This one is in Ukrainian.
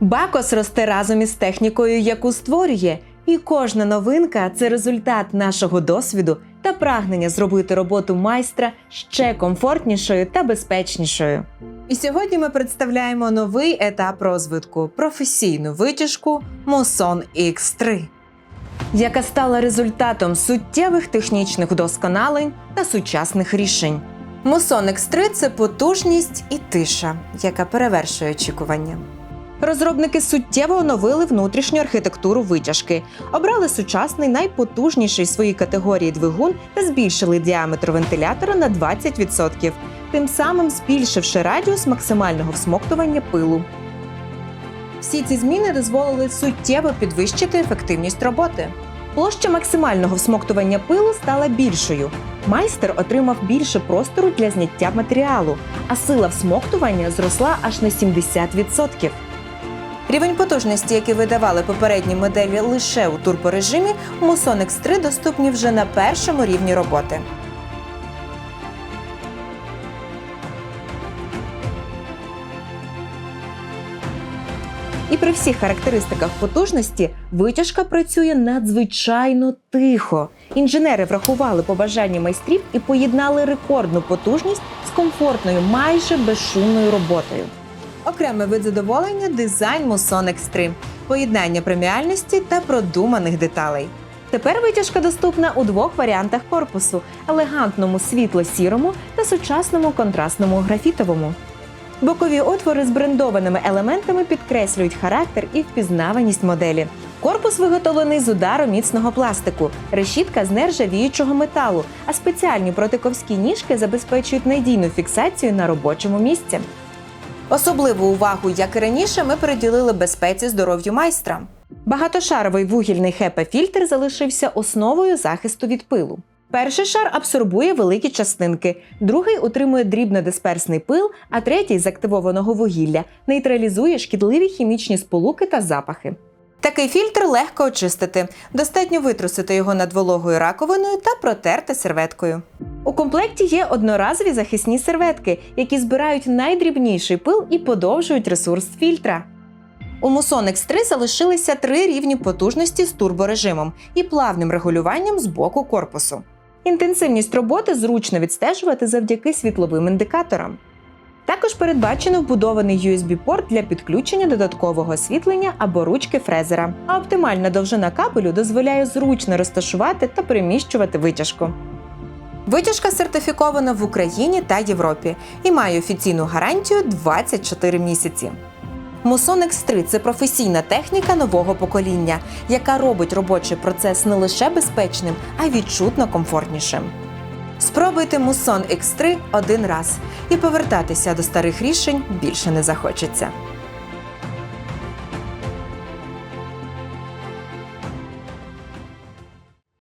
Бакос росте разом із технікою, яку створює, і кожна новинка це результат нашого досвіду та прагнення зробити роботу майстра ще комфортнішою та безпечнішою. І сьогодні ми представляємо новий етап розвитку професійну витяжку Muson X3, яка стала результатом суттєвих технічних вдосконалень та сучасних рішень. Muson X3 – це потужність і тиша, яка перевершує очікування. Розробники суттєво оновили внутрішню архітектуру витяжки, обрали сучасний найпотужніший своїй категорії двигун та збільшили діаметр вентилятора на 20%, тим самим збільшивши радіус максимального всмоктування пилу. Всі ці зміни дозволили суттєво підвищити ефективність роботи. Площа максимального всмоктування пилу стала більшою. Майстер отримав більше простору для зняття матеріалу, а сила всмоктування зросла аж на 70%. Рівень потужності, який видавали попередні моделі лише у турборежимі, у Muson X3 доступні вже на першому рівні роботи. І при всіх характеристиках потужності витяжка працює надзвичайно тихо. Інженери врахували побажання майстрів і поєднали рекордну потужність з комфортною, майже безшумною роботою. Окремий вид задоволення дизайн Muson X3, поєднання преміальності та продуманих деталей. Тепер витяжка доступна у двох варіантах корпусу: елегантному світло-сірому та сучасному контрастному графітовому. Бокові отвори з брендованими елементами підкреслюють характер і впізнаваність моделі. Корпус виготовлений з удару міцного пластику, решітка з нержавіючого металу, а спеціальні протиковські ніжки забезпечують надійну фіксацію на робочому місці. Особливу увагу, як і раніше, ми приділили безпеці здоров'ю майстра. Багатошаровий вугільний хепа-фільтр залишився основою захисту від пилу. Перший шар абсорбує великі частинки, другий утримує дрібнодисперсний пил, а третій з активованого вугілля нейтралізує шкідливі хімічні сполуки та запахи. Такий фільтр легко очистити. Достатньо витрусити його над вологою раковиною та протерти серветкою. У комплекті є одноразові захисні серветки, які збирають найдрібніший пил і подовжують ресурс фільтра. У Muson X3 залишилися три рівні потужності з турборежимом і плавним регулюванням з боку корпусу. Інтенсивність роботи зручно відстежувати завдяки світловим індикаторам. Також передбачено вбудований USB-порт для підключення додаткового освітлення або ручки фрезера. А оптимальна довжина кабелю дозволяє зручно розташувати та переміщувати витяжку. Витяжка сертифікована в Україні та Європі і має офіційну гарантію 24 місяці. Muson X3 – це професійна техніка нового покоління, яка робить робочий процес не лише безпечним, а й відчутно комфортнішим. Спробуйте Мусон X3 один раз і повертатися до старих рішень більше не захочеться.